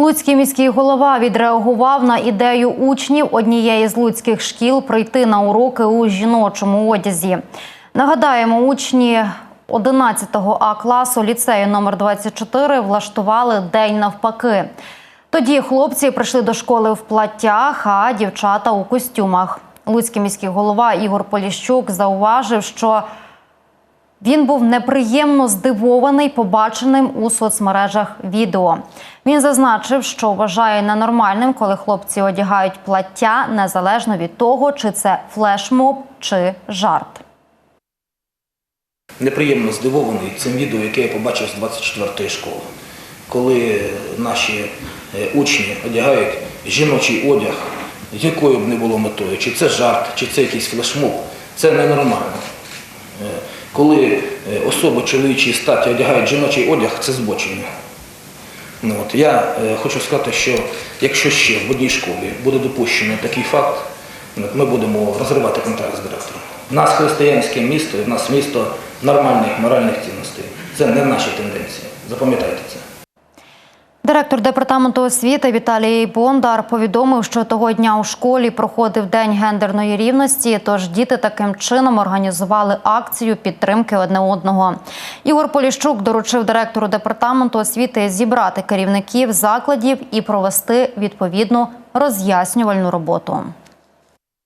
Луцький міський голова відреагував на ідею учнів однієї з луцьких шкіл прийти на уроки у жіночому одязі. Нагадаємо, учні 11 А класу ліцею номер 24 влаштували день навпаки. Тоді хлопці прийшли до школи в платтях, а дівчата у костюмах. Луцький міський голова Ігор Поліщук зауважив, що він був неприємно здивований побаченим у соцмережах відео. Він зазначив, що вважає ненормальним, коли хлопці одягають плаття незалежно від того, чи це флешмоб чи жарт. неприємно здивований цим відео, яке я побачив з 24-ї школи, коли наші е, учні одягають жіночий одяг, якою б не було метою, чи це жарт, чи це якийсь флешмоб, це ненормально. Коли е, особи чоловічої статі одягають жіночий одяг, це збочення. Ну, от, я е, хочу сказати, що якщо ще в одній школі буде допущено такий факт, ми будемо розривати контракт з директором. У нас християнське місто, в нас місто нормальних моральних цінностей. Це не наші тенденції. Запам'ятайте це. Директор департаменту освіти Віталій Бондар повідомив, що того дня у школі проходив день гендерної рівності. Тож діти таким чином організували акцію підтримки одне одного. Ігор Поліщук доручив директору департаменту освіти зібрати керівників закладів і провести відповідну роз'яснювальну роботу.